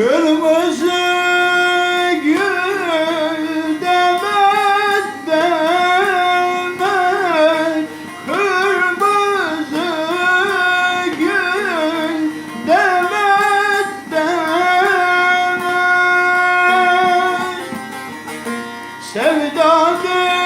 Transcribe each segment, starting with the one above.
Kırmızı gül demet Kırmızı gül demet Sevda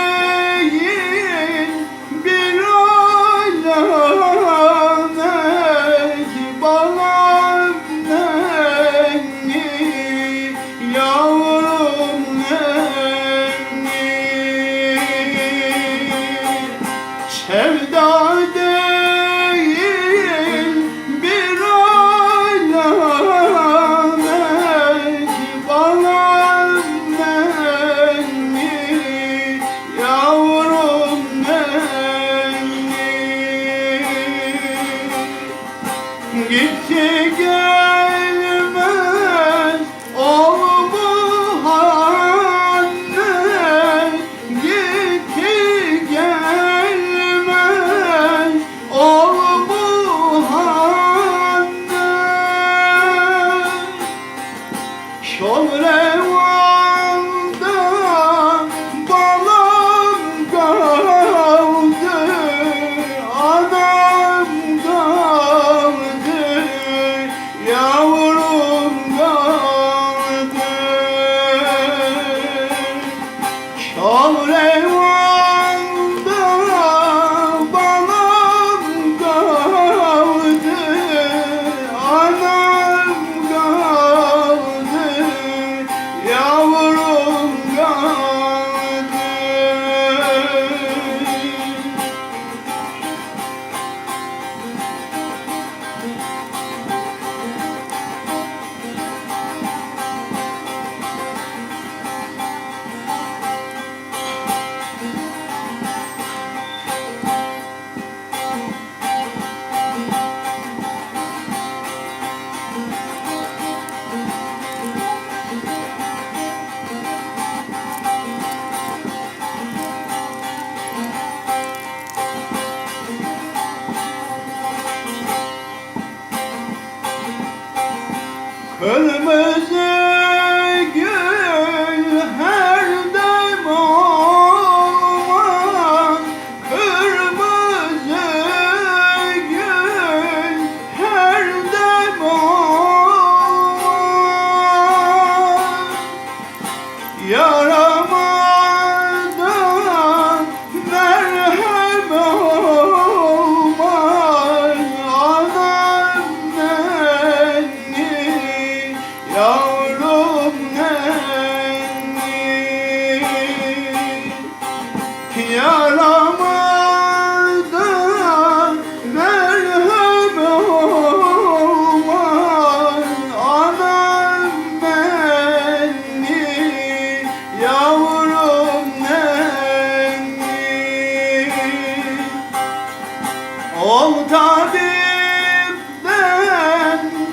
Gitti gelmez Kırmızı Ol derman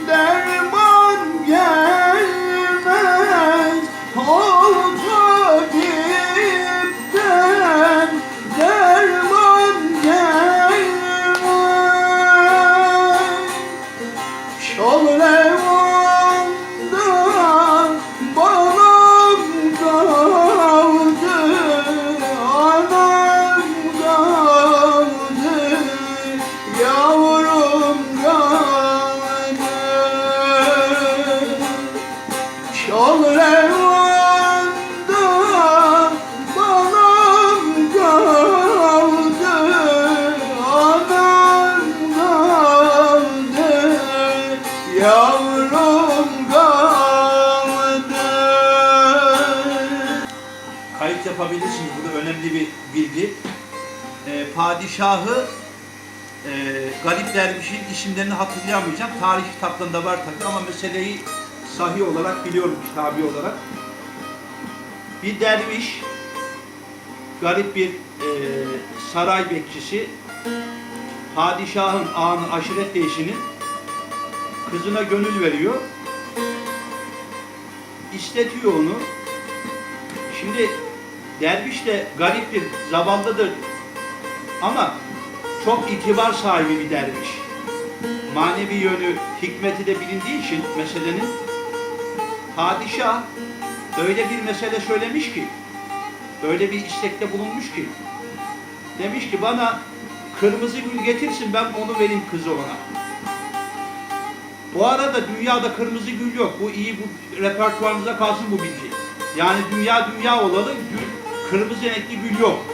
gelmez kayıt yapabilirsiniz. Bu da önemli bir bilgi. Ee, padişahı e, Galip Derviş'in isimlerini hatırlayamayacağım. Tarih kitaplarında var tabii ama meseleyi sahih olarak biliyorum tabi olarak. Bir derviş, garip bir e, saray bekçisi, padişahın ağanın aşiret reisinin kızına gönül veriyor. İstetiyor onu. Şimdi derviş de gariptir, zavallıdır ama çok itibar sahibi bir derviş. Manevi yönü, hikmeti de bilindiği için meselenin padişah öyle bir mesele söylemiş ki, öyle bir istekte bulunmuş ki, demiş ki bana kırmızı gül getirsin ben onu vereyim kızı ona. Bu arada dünyada kırmızı gül yok. Bu iyi bu repertuarınıza kalsın bu bilgi. Yani dünya dünya olalı kırmızı renkli gül yok.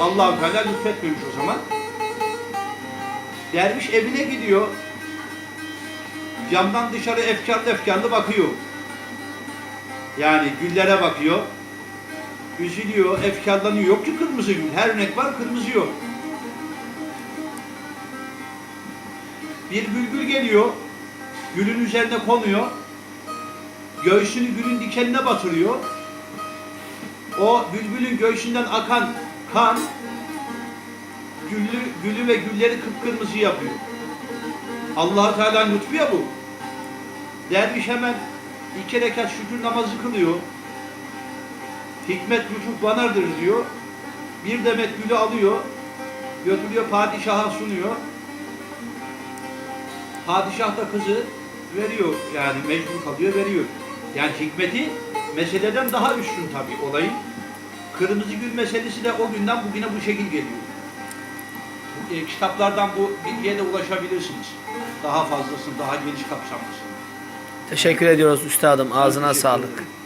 Allah-u Teala lütfetmemiş o zaman. Derviş evine gidiyor. Camdan dışarı efkarlı efkarlı bakıyor. Yani güllere bakıyor. Üzülüyor, efkarlanıyor. Yok ki kırmızı gül. Her renk var, kırmızı yok. Bir bülbül geliyor. Gülün üzerine konuyor. Göğsünü gülün dikenine batırıyor. O bülbülün göğsünden akan kan güllü, gülü ve gülleri kıpkırmızı yapıyor. allah Teala'nın lütfu ya bu. Derviş hemen iki rekat şükür namazı kılıyor. Hikmet lütuf banardır diyor. Bir demet gülü alıyor. Götürüyor padişaha sunuyor. Padişah da kızı veriyor yani mecbur kalıyor veriyor. Yani hikmeti meseleden daha üstün tabii olayın. Kırmızı gül meselesi de o günden bugüne bu şekil geliyor. E, kitaplardan bu bilgiye de ulaşabilirsiniz. Daha fazlasını, daha geniş kapsamlısını. Teşekkür ediyoruz üstadım. Ağzına sağlık. ederim.